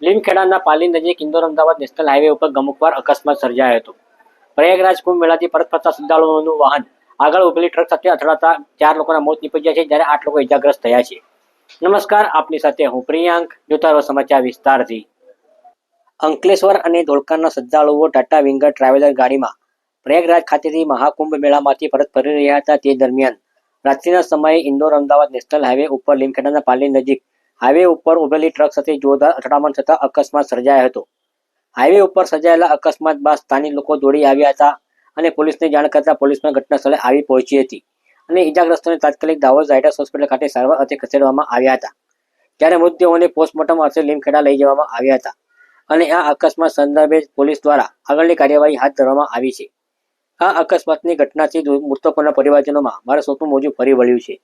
લીમખેડાના પાલી નજીક Indore Ahmedabad national highway ઉપર ગમુકવાર અકસ્માત સર્જાયો હતો. પ્રયાગરાજ કુંભ મેળાથી પરત ફરતા શ્રદ્ધાળુઓનું વાહન આગળ ઉભેલી ટ્રક સાથે અથડાતા ચાર લોકોના મોત નીપજ્યા છે, જ્યારે આઠ લોકો ઇજાગ્રસ્ત થયા છે. નમસ્કાર, આપની સાથે હું પ્રિયાંક, જોતારો સમાચાર વિસ્તારથી. અંકલેશ્વર અને ધોળકાના શ્રદ્ધાળુઓ ટાટા વિંગર ટ્રાવેલર ગાડીમાં પ્રયાગરાજ ખાતેથી મહાકુંભ મેળામાંથી પરત ફરી રહ્યા હતા. તે દરમિયાન રાત્રિના સમયે ઇન્દોર અમદાવાદ નેશનલ હાઈવે ઉપર લીમખેડાના પાલી નજીક હાઈવે ઉપર ઉભેલી ટ્રક સાથે જોરદાર અથડામણ થતા અકસ્માત સર્જાયો હતો. હાઈવે ઉપર સર્જાયેલા અકસ્માત બાદ સ્થાનિક લોકો દોડી આવ્યા હતા અને પોલીસને જાણ કરતા પોલીસ પણ ઘટના સ્થળે આવી પહોંચી હતી અને ઇજાગ્રસ્તોને તાત્કાલિક દાહોદ ઝાયડસ હોસ્પિટલ ખાતે સારવાર અર્થે ખસેડવામાં આવ્યા હતા. જ્યારે મૃતદેહોને પોસ્ટમોર્ટમ અર્થે લીમખેડા લઈ જવામાં આવ્યા હતા અને આ અકસ્માત સંદર્ભે પોલીસ દ્વારા આગળની કાર્યવાહી હાથ ધરવામાં આવી છે. આ અકસ્માતની ઘટનાથી મૃતકોના પરિવારજનોમાં મારા શોકનું મોજું ફરી વળ્યું છે.